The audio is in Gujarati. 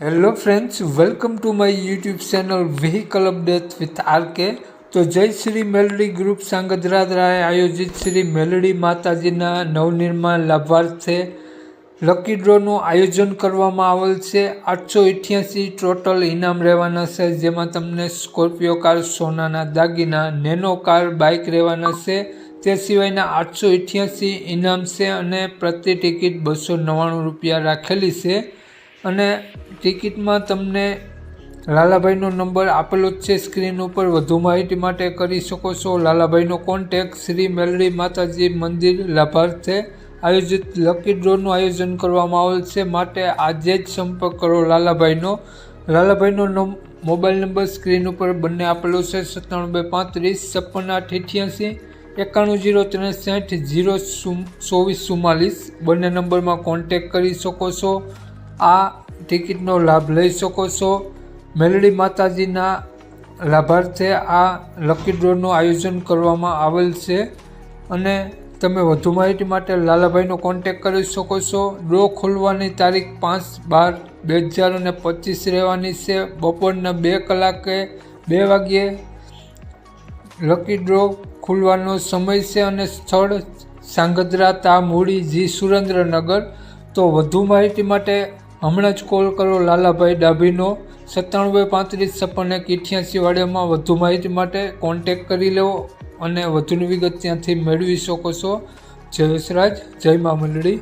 Hello friends welcome to my YouTube channel vehicle update with RK તો જય શ્રી મેલડી ગ્રુપ સાંગધ્રા દ્વારા આયોજિત શ્રી મેલડી માતાજીના નવનિર્માણ લાભાર્થે લકી ડ્રોનું આયોજન કરવામાં આવેલ છે. આઠસો અઠ્યાસી ટોટલ ઇનામ રહેવાના છે, જેમાં તમને સ્કોર્પિયો કાર સોનાના દાગીના નેનો કાર બાઇક રહેવાના છે. તે સિવાયના આઠસો અઠ્યાસી ઇનામ છે અને પ્રતિ ટિકિટ બસો નવ્વાણું રૂપિયા રાખેલી છે. અને ટિકિટમાં તમને લાલાભાઈનો નંબર આપેલો જ છે સ્ક્રીન ઉપર. વધુ માહિતી માટે કરી શકો છો. લાલાભાઈનો કોન્ટેક શ્રી મેલડી માતાજી મંદિર લાભાર્થે આયોજિત લકી ડ્રોનું આયોજન કરવામાં આવેલ છે. માટે આજે જ સંપર્ક કરો લાલાભાઈનો. લાલાભાઈનો મોબાઈલ નંબર સ્ક્રીન ઉપર બંને આપેલો છે. સત્તાણું પાંત્રીસ, છપ્પન આઠ અઠ્યાસી, એકાણું જીરો ત્રેસઠ, જીરો ચોવીસ ચુમ્માલીસ. બંને નંબરમાં કોન્ટેક કરી શકો છો. આ ટિકિટનો લાભ લઈ શકો છો. મેલડી માતાજીના લાભાર્થે આ લકી ડ્રોનું આયોજન કરવામાં આવેલ છે અને તમે વધુ માહિતી માટે લાલાભાઈનો કોન્ટેક કરી શકો છો. ડ્રો ખોલવાની તારીખ પાંચ બાર બે હજાર અને પચીસ રહેવાની છે. બપોરના બે કલાકે બે વાગ્યે લકી ડ્રો ખુલવાનો સમય છે અને સ્થળ સાંગદ્રા તા, મૂડી, જી, સુરેન્દ્રનગર. તો વધુ માહિતી માટે હમણાં જ કોલ કરો લાલાભાઈ ડાભીનો. સત્તાણું પાંત્રીસ છપ્પન એક ઇઠ્યાસી વાડિયામાં વધુ માહિતી માટે કોન્ટેક કરી લો અને વધુની વિગત ત્યાંથી મેળવી શકો છો. જયેશરાજ જય મા મંડળી.